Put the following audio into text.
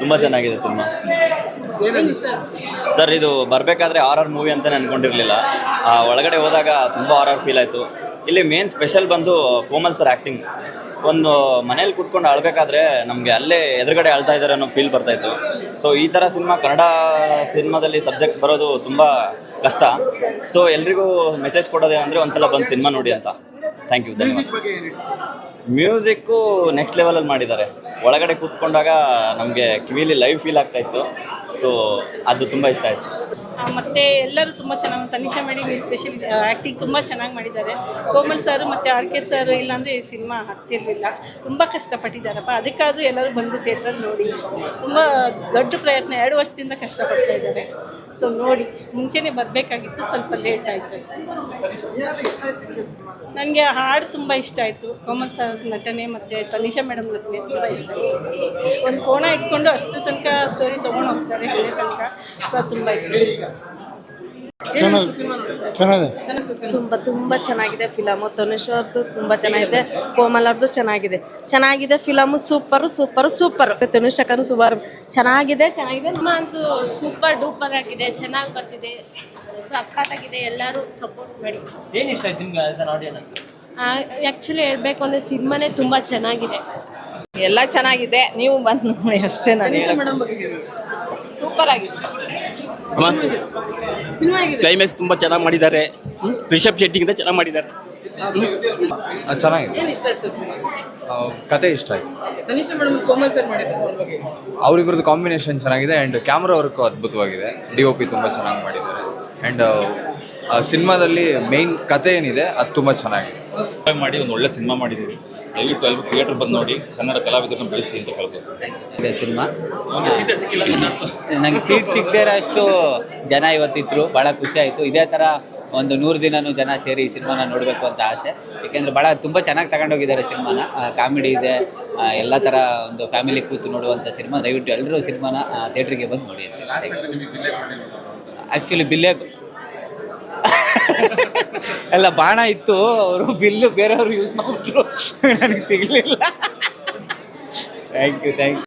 ತುಂಬ ಚೆನ್ನಾಗಿದೆ cinema. Sir, ಇದು ಬರಬೇಕಾದ್ರೆ ಆರ್ ಮೂವಿ ಅಂತಲೇ ಅನ್ಕೊಂಡಿರಲಿಲ್ಲ. ಒಳಗಡೆ ಹೋದಾಗ ತುಂಬ ಆರ್ ಫೀಲ್ ಆಯಿತು. ಇಲ್ಲಿ ಮೇನ್ ಸ್ಪೆಷಲ್ ಬಂದು ಕೋಮಲ್ ಸರ್ ಆ್ಯಕ್ಟಿಂಗ್ ಒಂದು ಮನೇಲಿ ಕೂತ್ಕೊಂಡು ಅಳ್ಬೇಕಾದ್ರೆ ನಮಗೆ ಅಲ್ಲೇ ಎದುರುಗಡೆ ಅಳ್ತಾ ಇದ್ದಾರೆ ಅನ್ನೋ ಫೀಲ್ ಬರ್ತಾಯಿತ್ತು ಸೊ ಈ ಥರ ಸಿನಿಮಾ ಕನ್ನಡ ಸಿನಿಮಾದಲ್ಲಿ ಸಬ್ಜೆಕ್ಟ್ ಬರೋದು ತುಂಬ ಕಷ್ಟ. ಸೊ ಎಲ್ರಿಗೂ ಮೆಸೇಜ್ ಕೊಡೋದೇನೆಂದರೆ ಒಂದ್ಸಲ ಬಂದು ಸಿನಿಮಾ ನೋಡಿ ಅಂತ. ಥ್ಯಾಂಕ್ ಯು ಮ್ಯೂಸಿಕ್ಕು ನೆಕ್ಸ್ಟ್ ಲೆವೆಲಲ್ಲಿ ಮಾಡಿದ್ದಾರೆ. ಒಳಗಡೆ ಕೂತ್ಕೊಂಡಾಗ ನಮಗೆ ಕಿವಿಲಿ ಲೈವ್ ಫೀಲ್ ಆಗ್ತಾ ಇತ್ತು. ಸೊ ಅದು ತುಂಬ ಇಷ್ಟ ಆಯಿತು. ಮತ್ತೆ ಎಲ್ಲರೂ ತುಂಬ ಚೆನ್ನಾಗಿ, ತನಿಷಾ ಮೇಡಮ್ ಸ್ಪೆಷಲಿ ಆ್ಯಕ್ಟಿಂಗ್ ತುಂಬ ಚೆನ್ನಾಗಿ ಮಾಡಿದ್ದಾರೆ. ಕೋಮಲ್ ಸರ್ ಮತ್ತು ಆರ್ ಕೆ ಸರ್ ಇಲ್ಲಾಂದರೆ ಈ ಸಿನಿಮಾ ಹತ್ತಿರಲಿಲ್ಲ. ತುಂಬ ಕಷ್ಟಪಟ್ಟಿದ್ದಾರಪ್ಪ. ಅದಕ್ಕಾದರೂ ಎಲ್ಲರೂ ಬಂದು ಥಿಯೇಟ್ರಲ್ಲಿ ನೋಡಿ. ತುಂಬ ದೊಡ್ಡ ಪ್ರಯತ್ನ. ಎರಡು ವರ್ಷದಿಂದ ಕಷ್ಟಪಡ್ತಾ ಇದ್ದಾರೆ. ಸೊ ನೋಡಿ. ಮುಂಚೆನೇ ಬರಬೇಕಾಗಿತ್ತು. ಸ್ವಲ್ಪ ಲೇಟ್ ಆಯಿತು ಅಷ್ಟೇ. ನನಗೆ ಹಾಡು ತುಂಬ ಇಷ್ಟ ಆಯಿತು. ಕೋಮಲ್ ಸರ್ ನಟನೆ ಮತ್ತು ತನಿಷಾ ಮೇಡಮ್ ನಟನೆ ತುಂಬ ಇಷ್ಟ ಆಯಿತು. ಒಂದು ಕೋಣ ಇಟ್ಕೊಂಡು ಅಷ್ಟು ತನಕ ಸ್ಟೋರಿ ತೊಗೊಂಡು ಹೋಗ್ತಾರೆ, ಹಳೆ ತನಕ. ಸೊ ಅದು ತುಂಬ ಇಷ್ಟ ತುಂಬ ತುಂಬಾ ಚೆನ್ನಾಗಿದೆ ಫಿಲಮು ತನುಷ್ ಅವ್ರದ್ದು ತುಂಬ ಚೆನ್ನಾಗಿದೆ. ಕೋಮಲ್ ಅವ್ರದ್ದು ಚೆನ್ನಾಗಿದೆ. ಚೆನ್ನಾಗಿದೆ film super super super Tanush ಅಕ್ಕನು super ಚೆನ್ನಾಗಿದೆ ಚೆನ್ನಾಗಿದೆ. ಅಂತೂ ಸೂಪರ್ ಡೂಪರ್ ಆಗಿದೆ. ಚೆನ್ನಾಗಿ ಬರ್ತಿದೆ. ಸಖತ್ತಾಗಿದೆ. ಎಲ್ಲರೂ ಸಪೋರ್ಟ್ ಮಾಡಿ. ಆಕ್ಚುಲಿ ಇಷ್ಟ ಆಯ್ತು ನಿಮ್ಗೆ ಆಸ್ ಅನ್ ಆಡಿಯನ್ ಆ್ಯಕ್ಚುಲಿ ಹೇಳಬೇಕು ಅಂದರೆ ಸಿನಿಮಾನೇ ತುಂಬಾ ಚೆನ್ನಾಗಿದೆ. ಎಲ್ಲ ಚೆನ್ನಾಗಿದೆ. ನೀವು ಬಂದು ನೋಡಿ ಅಷ್ಟೇ ನಾನು ಸೂಪರ್ ಆಗಿದೆ. ಕ್ಲೈಮ್ಯಾಕ್ಸ್ ತುಂಬ ಚೆನ್ನಾಗಿ ಮಾಡಿದ್ದಾರೆ? ರಿಷಬ್ ಶೆಟ್ಟಿಗಿಂತ ಚೆನ್ನಾಗಿ ಮಾಡಿದ್ದಾರೆ. ಚೆನ್ನಾಗಿದೆ. ಆ, ಕತೆ ಇಷ್ಟ ಆಯ್ತು. ತನಿಷಾ ಮೇಡಮ್ ಕೋಮಲ್ ಸರ್ ಮಾಡಿದ್ದಾರೆ ಅದ್ರ ಬಗ್ಗೆ. ಅವರಿಬ್ಬರದ್ದು ಕಾಂಬಿನೇಷನ್ ಚೆನ್ನಾಗಿದೆ ಆ್ಯಂಡ್ ಕ್ಯಾಮ್ರಾ ವರ್ಕು ಅದ್ಭುತವಾಗಿದೆ. ಡಿ ಒ ಪಿ ತುಂಬ ಚೆನ್ನಾಗಿ ಮಾಡಿದ್ದಾರೆ. ಆ್ಯಂಡ್ ಸಿನಿಮಾದಲ್ಲಿ ಮೇನ್ ಕತೆ ಏನಿದೆ ಅದು ತುಂಬ ಚೆನ್ನಾಗಿದೆ. ಮಾಡಿ ಒಂದು ಒಳ್ಳೆ ಸಿನಿಮಾ ಮಾಡಿದ್ದೀವಿ. ಎಲ್ಲಿ ಟ್ವೆಲ್ ಥಿಯೇಟರ್ ಬಂದು ನೋಡಿ ಕನ್ನಡ ಕಲಾವಿದರನ್ನ ಬೆಳೆಸಿ ಅಂತ ಕೇಳ್ಬೋದು ಇದೆ ಸಿನಿಮಾ. ನಂಗೆ ಸೀಟ್ ಸಿಗದೇ ಇರೋ ಅಷ್ಟು ಜನ ಇವತ್ತಿದ್ರು ಭಾಳ ಖುಷಿ ಆಯಿತು. ಇದೇ ಥರ ಒಂದು ನೂರು ದಿನನೂ ಜನ ಸೇರಿ ಈ ಸಿನಿಮಾನ ನೋಡಬೇಕು ಅಂತ ಆಸೆ. ಏಕೆಂದರೆ ಭಾಳ ತುಂಬ ಚೆನ್ನಾಗಿ ತಗೊಂಡೋಗಿದ್ದಾರೆ ಸಿನಿಮಾನ. ಕಾಮಿಡಿ ಇದೆ ಎಲ್ಲ ಥರ ಒಂದು ಫ್ಯಾಮಿಲಿ ಕೂತು ನೋಡುವಂಥ ಸಿನಿಮಾ. ದಯವಿಟ್ಟು ಎಲ್ಲರೂ ಸಿನಿಮಾನ ಥಿಯೇಟ್ರಿಗೆ ಬಂದು ನೋಡಿ ಅಂತ. ಆ್ಯಕ್ಚುಲಿ ಬಿಲ್ಲೇ ಎಲ್ಲ ಬಾಣ ಇತ್ತು ಅವರು ಬಿಲ್ಲು ಬೇರೆಯವರು ಯೂಸ್ ಮಾಡಿಬಿಟ್ರು. ನನಗೆ ಸಿಗಲಿಲ್ಲ. Thank you thank you